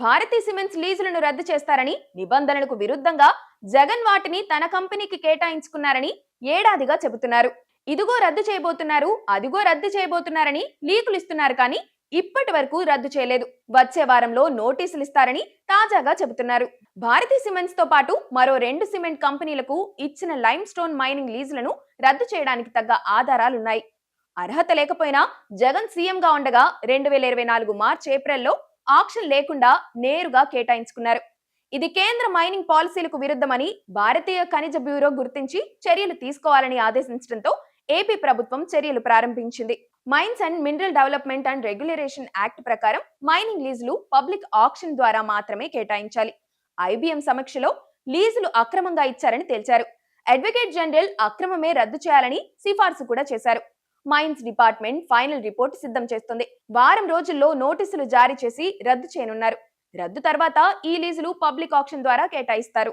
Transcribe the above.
Bharati cements లీజులను రద్దు చేస్తారని నిబంధనలకు విరుద్ధంగా జగన్ వాటిని తన కంపెనీకి కేటాయించుకున్నారని ఏడాదిగా చెబుతున్నారు. ఇదిగో రద్దు చేయబోతున్నారు అదిగో రద్దు చేయబోతున్నారని లీకులు ఇస్తున్నారు కానీ ఇప్పటి వరకు రద్దు చేయలేదు. వచ్చే వారంలో నోటీసులు ఇస్తారని తాజాగా చెబుతున్నారు. భారతీ సిమెంట్స్తో పాటు మరో రెండు సిమెంట్ కంపెనీలకు ఇచ్చిన లైమ్ స్టోన్ మైనింగ్ లీజులను రద్దు చేయడానికి తగ్గ ఆధారాలున్నాయి. అర్హత లేకపోయినా జగన్ సీఎంగా ఉండగా రెండు వేల ఇరవై నాలుగు మార్చ్ ఏప్రిల్లో ఆక్షన్ లేకుండా నేరుగా కేటాయించుకున్నారు. ఇది కేంద్ర మైనింగ్ పాలసీలకు విరుద్ధమని భారతీయ ఖనిజ బ్యూరో గుర్తించి చర్యలు తీసుకోవాలని ఆదేశించడంతో ఏపీ ప్రభుత్వం చర్యలు ప్రారంభించింది. Mines and mineral development and regulation act ప్రకారం మైనింగ్ లీజులు పబ్లిక్ ఆక్షన్ ద్వారా మాత్రమే కేటాయించాలి. ఐబీఎం సమీక్షలో లీజులు అక్రమంగా ఇచ్చారని తేల్చారు. అడ్వకేట్ జనరల్ అక్రమమే రద్దు చేయాలని సిఫార్సు కూడా చేశారు. మైన్స్ డిపార్ట్మెంట్ ఫైనల్ రిపోర్ట్ సిద్ధం చేస్తుంది. వారం రోజుల్లో నోటీసులు జారీ చేసి రద్దు చేయనున్నారు. రద్దు తర్వాత ఈ లీజులు పబ్లిక్ ఆక్షన్ ద్వారా కేటాయిస్తారు.